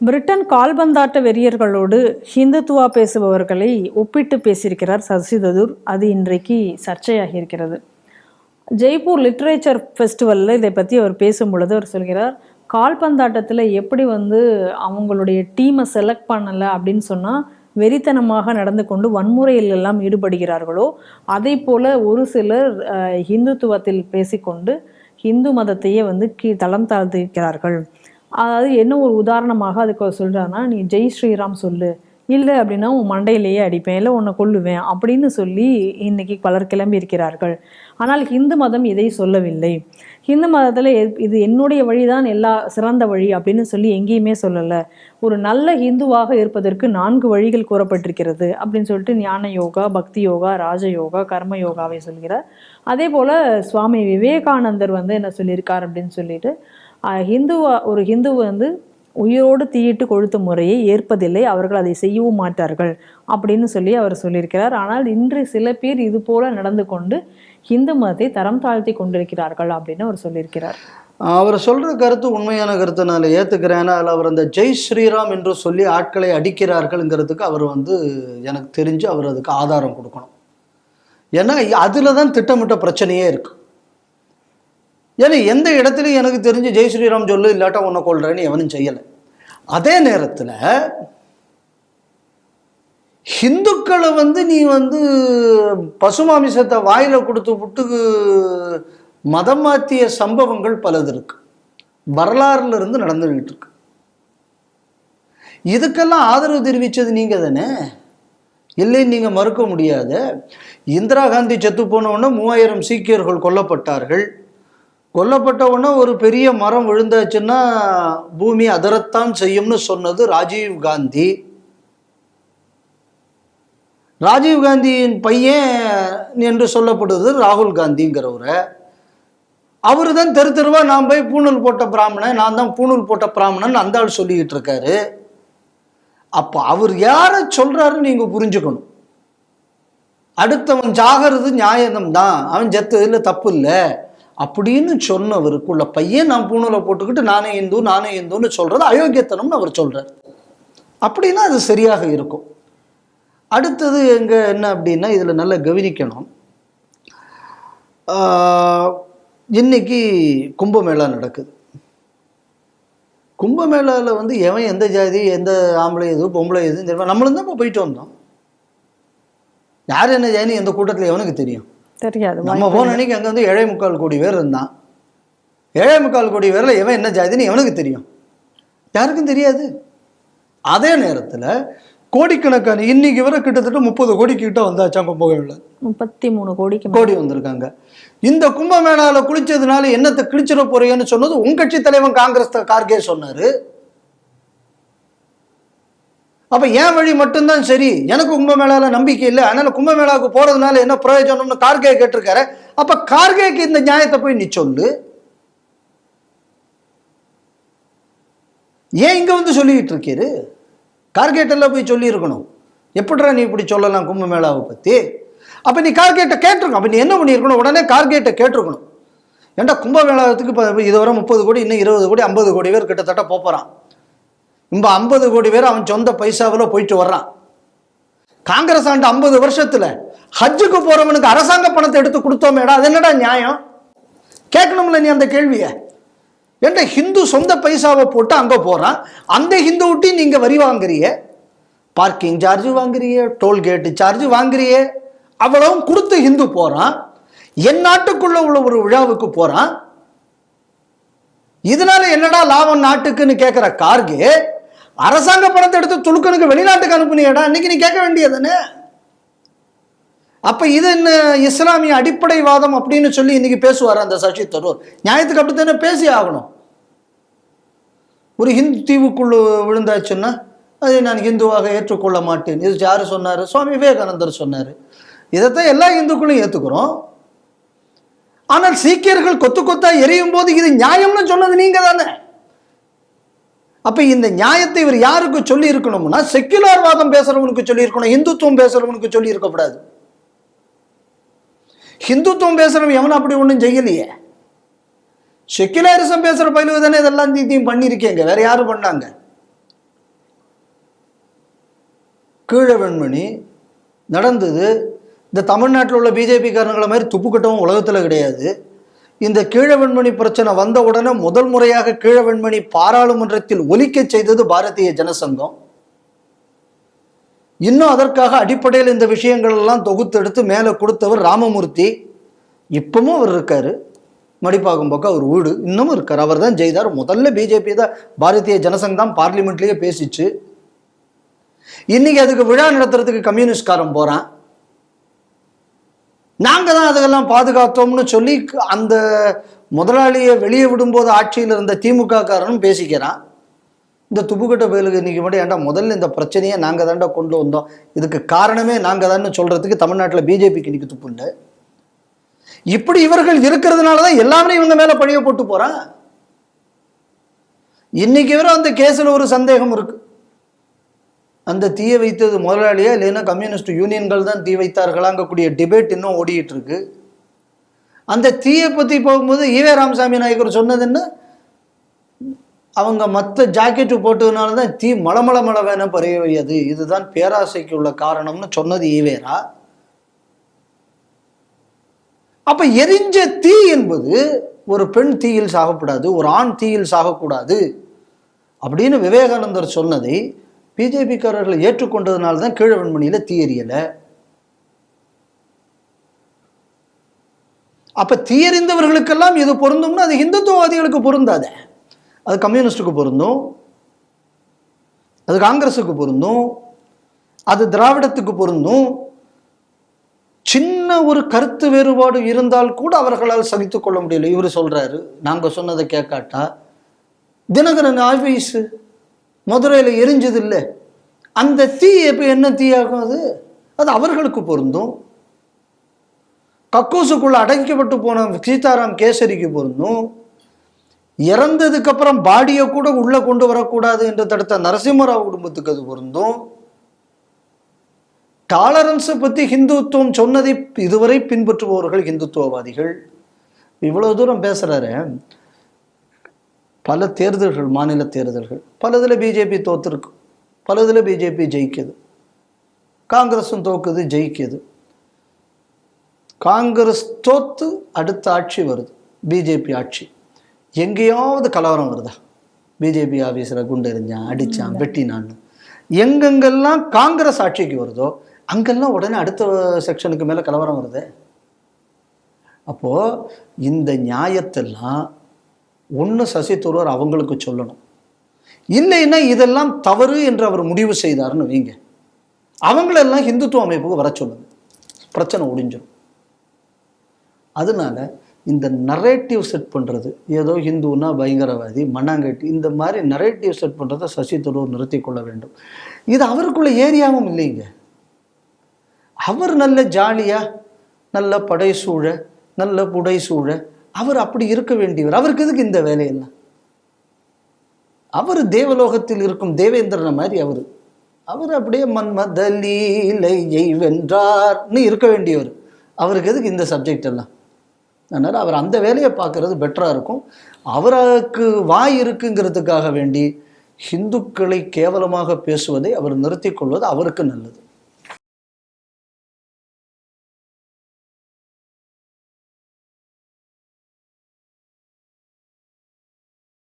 Britain கால்பந்தாட்ட வெறியர்களோடு ஹிந்துத்துவா பேசுபவர்களை ஒப்பிட்டு பேசியிருக்கிறார் சசி தரூர். அது இன்றைக்கு சர்ச்சையாகி இருக்கிறது ஜெய்ப்பூர் லிட்ரேச்சர் ஃபெஸ்டிவலில் இதை பற்றி அவர் பேசும் பொழுது அவர் சொல்கிறார் கால்பந்தாட்டத்தில் எப்படி வந்து அவங்களுடைய டீமை செலக்ட் பண்ணலை அப்படின்னு சொன்னால் வெறித்தனமாக நடந்து கொண்டு வன்முறையில் எல்லாம் ஈடுபடுகிறார்களோ அதே போல் ஒரு சிலர் ஹிந்துத்துவத்தில் பேசிக்கொண்டு ஹிந்து மதத்தையே வந்து கீ தளம் தாழ்த்திருக்கிறார்கள் அதாவது என்ன ஒரு உதாரணமாக அதுக்கு அவர் நீ ஜெய் ஸ்ரீராம் சொல்லு. இல்லை அப்படின்னா உன் மண்டையிலேயே அடிப்பேன். இல்லை உன்னை கொல்லுவேன். அப்படின்னு சொல்லி இன்னைக்கு பலர் கிளம்பி இருக்கிறார்கள். ஆனால் ஹிந்து மதம் இதை சொல்லவில்லை. ஹிந்து மதத்தில் இது என்னுடைய வழிதான் எல்லா சிறந்த வழி அப்படின்னு சொல்லி எங்கேயுமே சொல்லலை. ஒரு நல்ல ஹிந்துவாக இருப்பதற்கு நான்கு வழிகள் கூறப்பட்டிருக்கிறது அப்படின்னு சொல்லிட்டு ஞான யோகா பக்தி யோகா ராஜ யோகா கர்ம யோகாவை சொல்கிறார். அதே போல் சுவாமி விவேகானந்தர் வந்து என்ன சொல்லியிருக்கார் அப்படின்னு சொல்லிட்டு ஹிந்துவா ஒரு ஹிந்து வந்து உயிரோடு தீயிட்டு கொழுத்த முறையை ஏற்பதில்லை அவர்கள் அதை செய்யவும் மாட்டார்கள் அப்படின்னு சொல்லி அவர் சொல்லியிருக்கிறார். ஆனால் இன்று சில பேர் இது போல நடந்து கொண்டு ஹிந்து மதத்தை தரம் தாழ்த்தி கொண்டிருக்கிறார்கள் அப்படின்னு அவர் சொல்லியிருக்கிறார். அவர் சொல்ற கருத்து உண்மையான கருத்தை நான் ஏத்துக்கிறேன். அதில் அவர் அந்த ஜெய் ஸ்ரீராம் என்று சொல்லி ஆட்களை அடிக்கிறார்கள்ங்கிறதுக்கு அவர் வந்து எனக்கு தெரிஞ்சு அவர் அதுக்கு ஆதாரம் கொடுக்கணும். ஏன்னா அதில் தான் திட்டமிட்ட பிரச்சனையே இருக்கு. ஏன்னா எந்த இடத்துலையும் எனக்கு தெரிஞ்சு ஜெய் ஸ்ரீராம் சொல்லு இல்லாட்டா உன்னை கொள்றேன்னு எவனும் செய்யலை. அதே நேரத்தில் ஹிந்துக்களை வந்து நீ வந்து பசுமாமிசத்தை வாயில் கொடுத்து விட்டு மதம் மாற்றிய சம்பவங்கள் பலது இருக்கு. வரலாறுல இருந்து நடந்துகிட்டு இருக்கு. இதுக்கெல்லாம் ஆதரவு தெரிவித்தது நீங்கள் தானே? இல்லைன்னு நீங்கள் மறுக்க முடியாத இந்திரா காந்தி செத்து போனவுடனே மூவாயிரம் சீக்கியர்கள் கொல்லப்பட்டார்கள். கொல்லப்பட்ட உடனே ஒரு பெரிய மரம் விழுந்தாச்சுன்னா பூமி அதரத்தான் செய்யும்னு சொன்னது ராஜீவ் காந்தி. ராஜீவ் காந்தியின் பையன் என்று சொல்லப்படுவது ராகுல் காந்திங்கிறவரை. அவரு தான் தெரு தெருவா நான் போய் பூணூல் போட்ட பிராமணன் நான் தான் பூணூல் போட்ட பிராமணன் அந்த ஆள் சொல்லிக்கிட்டு இருக்காரு. அப்போ அவர் யாரை சொல்கிறாருன்னு நீங்க புரிஞ்சுக்கணும். அடுத்தவன் சாகிறது நியாயம்தான். அவன் செத்ததுல தப்பு இல்லை. அப்படின்னு சொன்னவருக்குள்ள பையன் நான் பூணூலை போட்டுக்கிட்டு நானே இந்து நானே இந்துன்னு சொல்றது அயோக்கியத்தனம்னு அவர் சொல்றாரு. அப்படின்னா அது சரியாக இருக்கும். அடுத்தது எங்க என்ன அப்படின்னா இதுல நல்லா கவனிக்கணும். இன்னைக்கு கும்பமேளா நடக்குது. கும்பமேளாவில் வந்து எவன் எந்த ஜாதி எந்த ஆம்பளை எது பொம்பளை எதுன்னு தெரியும் நம்மளும் தான் இப்போ போயிட்டு வந்தோம். யார் என்ன ஜாதி எந்த கூட்டத்தில் எவனுக்கு தெரியும்? தெரியாது. நம்ம போன அன்னைக்கு அங்கே வந்து ஏழை முக்கால் கோடி பேர் இருந்தான். ஏழை முக்கால் கோடி பேரில் எவன் என்ன ஜாதின்னு எவனுக்கு தெரியும். யாருக்கும் தெரியாது. அதே நேரத்தில் கோடிக்கணக்கான இன்னைக்கு வரை கிட்டத்தட்ட முப்பது கோடி கிட்ட வந்தாச்சாம் கும்பகோணம் முப்பத்தி மூணு கோடிக்கு. கோடி வந்திருக்காங்க. இந்த கும்பமேளால குளிச்சதுனால என்னத்தை கிழிச்சிட போறீங்கன்னு சொன்னது உங்க கட்சி தலைவன் காங்கிரஸ் கார்கே சொன்னாரு. அப்போ என் வழி மட்டும்தான் சரி. எனக்கு கும்பமேளால நம்பிக்கை இல்லை. அதனால கும்பமேளாவுக்கு போகிறதுனால என்ன பிரயோஜனம்னு கார்கே கேட்டிருக்காரு. அப்போ கார்கேக்கு இந்த நியாயத்தை போய் நீ சொல்லு. ஏன் இங்கே வந்து சொல்லிக்கிட்டு இருக்கீரு கார்கேட்டெல்லாம் போய் சொல்லியிருக்கணும். எப்படிடா நீ இப்படி சொல்லலாம் கும்பமேளாவை பற்றி அப்போ நீ கார்கேட்டை கேட்டிருக்கணும். அப்போ நீ என்ன பண்ணியிருக்கணும்? உடனே கார்கேட்டை கேட்டிருக்கணும். ஏன்டா கும்பமேளாவுக்கு இப்போ இதுவரை முப்பது கோடி இன்னும் இருபது கோடி ஐம்பது கோடி பேர் கிட்டத்தட்ட போகிறான் போறான் ஐம்பது கோடி பேர் அவன் சொந்த பைசாவில் போயிட்டு வர்றான். காங்கிரஸ் ஆண்டு ஐம்பது வருஷத்தில் ஹஜ்ஜுக்கு போறவனுக்கு அரசாங்க பணத்தை எடுத்து கொடுத்தோமேடா அது என்னடா நியாயம்? கேட்கணும்ல நீ அந்த கேள்வியை. ஏன்டா ஹிந்து சொந்த பைசாவை போட்டு அங்கே போகிறான் அந்த ஹிந்து நீங்கள் வரி வாங்குறிய. பார்க்கிங் சார்ஜ் வாங்குறிய டோல்கேட்டு சார்ஜ் வாங்குறிய. அவ்வளவும் கொடுத்து ஹிந்து போகிறான் என் நாட்டுக்குள்ள உள்ள ஒரு விழாவுக்கு போகிறான் இதனால என்னடா லாபம் நாட்டுக்குன்னு கேட்குற கார்கே அரசாங்க பணத்தை எடுத்து துலுக்கனுக்கு வெளிநாட்டுக்கு அனுப்புனியடா இன்னைக்கு நீ கேட்க வேண்டியதுன்னு அப்ப இது என்ன இஸ்லாமிய அடிப்படைவாதம் அப்படின்னு சொல்லி இன்னைக்கு பேசுவார் அந்த சசி தரூர். நியாயத்துக்கு அப்படித்தானே பேசி ஆகணும். ஒரு ஹிந்து தீவுக்குள்ள விழுந்தாச்சுன்னா அதை நான் ஹிந்துவாக ஏற்றுக்கொள்ள மாட்டேன். இது யாரு சொன்னாரு? சுவாமி விவேகானந்தர் சொன்னாரு. இதைத்தான் எல்லா இந்துக்களும் ஏத்துக்கிறோம். ஆனால் சீக்கியர்கள் கொத்து கொத்தா எரியும் போது இது நியாயம்னு சொன்னது நீங்க தானே அப்போ இந்த நியாயத்தை இவர் யாருக்கு சொல்லியிருக்கணும்னா இருக்கணும்னா செக்குலார்வாதம் பேசுகிறவனுக்கு சொல்லியிருக்கணும் இந்துத்துவம் பேசுறவனுக்கு சொல்லியிருக்கக்கூடாது ஹிந்துத்துவம் பேசுகிறவன் எவனும் அப்படி ஒன்றும் செய்யலையே? செக்குலரிசம் பேசுகிற பயிலுவை தானே இதெல்லாம் தீத்தியும் பண்ணியிருக்கேங்க வேற யாரும் பண்ணாங்க? கீழவெண்மணி நடந்தது இந்த தமிழ்நாட்டில் உள்ள பிஜேபி பிஜேபிக்காரங்களை மாதிரி துப்புக்கட்டவும் உலகத்தில் கிடையாது. இந்த கீழவெண்மணி பிரச்சனை வந்த உடனே முதல் முறையாக கீழவெண்மணி பாராளுமன்றத்தில் ஒலிக்கச் செய்தது பாரதிய ஜனசங்கம். இன்னும் அதற்காக அடிப்படையில் இந்த விஷயங்கள் எல்லாம் தொகுத்தெடுத்து மேலே கொடுத்தவர் ராமமூர்த்தி. இப்பவும் அவர் இருக்காரு. மடிப்பாகும் பக்கம் அவர் வீடு இன்னமும் இருக்கார். அவர் தான் ஜெய்தார் முதல்ல பிஜேபி தான் பாரதிய ஜனசங்க தான் பார்லிமெண்ட்லேயே பேசிச்சு. இன்னைக்கு அதுக்கு விழா நடத்துறதுக்கு கம்யூனிஸ்ட்காரன் போகிறான் நாங்கள் தான் அதுக்கெல்லாம் பாதுகாத்தோம்னு சொல்லி அந்த முதலாளியை வெளியே விடும்போது ஆட்சியில் இருந்த திமுக காரனும் பேசிக்கிறான். இந்த துப்புக்கட்ட பயலுக்கு இன்னைக்கு மட்டும் ஏன்டா முதல்ல இந்த பிரச்சனையை நாங்கள் தாண்டா கொண்டு வந்தோம்? இதுக்கு காரணமே நாங்கள் தான் சொல்கிறதுக்கு தமிழ்நாட்டில் பிஜேபிக்கு இன்றைக்கி துப்பு இல்லை. இப்படி இவர்கள் இருக்கிறதுனால தான் எல்லாமே இவங்க மேலே பழிய போட்டு போகிறான் இன்னைக்கு வரை அந்த கேஸில் ஒரு சந்தேகம் இருக்குது அந்த தீயை வைத்தது முதலாளியா இல்லைன்னா கம்யூனிஸ்ட் யூனியன்கள் தான் தீ வைத்தார்களாங்கக்கூடிய டிபேட் இன்னும் ஓடிட்டு இருக்கு அந்த தீயை பற்றி போகும்போது ஈவே ராமசாமி நாயக்கர் சொன்னது என்ன? அவங்க மற்ற ஜாக்கெட்டு போட்டதுனால தான் தீ மளமள மளவென பரவியது. இதுதான் பேராசைக்கு உள்ள காரணம்னு சொன்னது ஈவேரா அப்ப எரிஞ்ச தீ என்பது ஒரு பெண் தீயில் சாகக்கூடாது ஒரு ஆண் தீயில் சாகக்கூடாது அப்படின்னு விவேகானந்தர் சொன்னதை பிஜேபிக்காரர்கள் ஏற்றுக்கொண்டதுனால தான் கீழ வெண்மணியில் தீயறியலை அப்போ தீயறிந்தவர்களுக்கெல்லாம் இது பொருந்தும்னா அது இந்துத்துவவாதிகளுக்கு பொருந்தாத. அது கம்யூனிஸ்டுக்கு பொருந்தும். அது காங்கிரஸுக்கு பொருந்தும். அது திராவிடத்துக்கு பொருந்தும். சின்ன ஒரு கருத்து வேறுபாடு இருந்தால் கூட அவர்களால் சகித்துக்கொள்ள முடியல. இவர் சொல்றாரு நாங்கள் சொன்னதை கேட்காட்டா? தினகரன் ஆஃபீஸு மதுரையில் எரிஞ்சது இல்லை அந்த தீ எப்போ என்ன தீயாகும் அது? அது அவர்களுக்கு பொருந்தும். கக்கூசுக்குள்ள அடைக்கப்பட்டு போன சீதாராம் கேசரிக்கு பொருந்தும். இறந்ததுக்கு அப்புறம் பாடியை கூட உள்ள கொண்டு வரக்கூடாது என்று தடுத்த நரசிம்மராவ் குடும்பத்துக்கு அது பொருந்தும். டாலரன்ஸை பற்றி ஹிந்துத்துவம் சொன்னதை இதுவரை பின்பற்றுபவர்கள் ஹிந்துத்துவவாதிகள். இவ்வளவு தூரம் பேசுறாரு. பல தேர்தல்கள் மாநில தேர்தல்கள். பலதில் பிஜேபி தோத்துருக்கு. பலதில் பிஜேபி ஜெயிக்குது. காங்கிரஸும் தோக்குது ஜெயிக்குது. காங்கிரஸ் தோத்து அடுத்த ஆட்சி வருது. பிஜேபி ஆட்சி. எங்கேயாவது கலவரம் வருதா? பிஜேபி ஆஃபீஸில் குண்டு எறிஞ்சான் அடித்தான் வெட்டினான்னு எங்கெங்கெல்லாம் காங்கிரஸ் ஆட்சிக்கு வருதோ அங்கெல்லாம் உடனே அடுத்த செக்ஷனுக்கு மேலே கலவரம் வருது. அப்போது இந்த நியாயத்தெல்லாம் ஒன்று சசி தரூர் அவங்களுக்கு சொல்லணும். இல்லைன்னா இதெல்லாம் தவறு என்று அவர் முடிவு செய்தார்னு வைங்க. அவங்களெல்லாம் ஹிந்துத்துவ அமைப்புக்கு வர சொல்லுங்க. பிரச்சனை ஒடிஞ்சிடும் அதனால இந்த நரேட்டிவ் செட் பண்ணுறது ஏதோ ஹிந்துனா பயங்கரவாதி மண்ணாங்கட்டி இந்த மாதிரி நரேட்டிவ் செட் பண்ணுறதை சசி தரூர் நிறுத்தி கொள்ள வேண்டும். இது அவருக்குள்ள ஏரியாவும் இல்லைங்க. அவர் நல்ல ஜாலியாக நல்ல படை சூழ நல்ல புடை சூழ அவர் அப்படி இருக்க வேண்டியவர். அவருக்கு எதுக்கு இந்த வேலையெல்லாம்? அவர் தேவலோகத்தில் இருக்கும் தேவேந்திரன் மாதிரி அவர். அவர் அப்படியே மன்மத லீலையை வென்றார்னு இருக்க வேண்டியவர். அவருக்கு எதுக்கு இந்த சப்ஜெக்ட் எல்லாம்? அதனால் அவர் அந்த வேலையை பார்க்குறது பெட்டராக இருக்கும். அவருக்கு வாய் இருக்குங்கிறதுக்காக வேண்டி ஹிந்துக்களை கேவலமாக பேசுவதை அவர் நிறுத்திக் கொள்வது அவருக்கு நல்லது.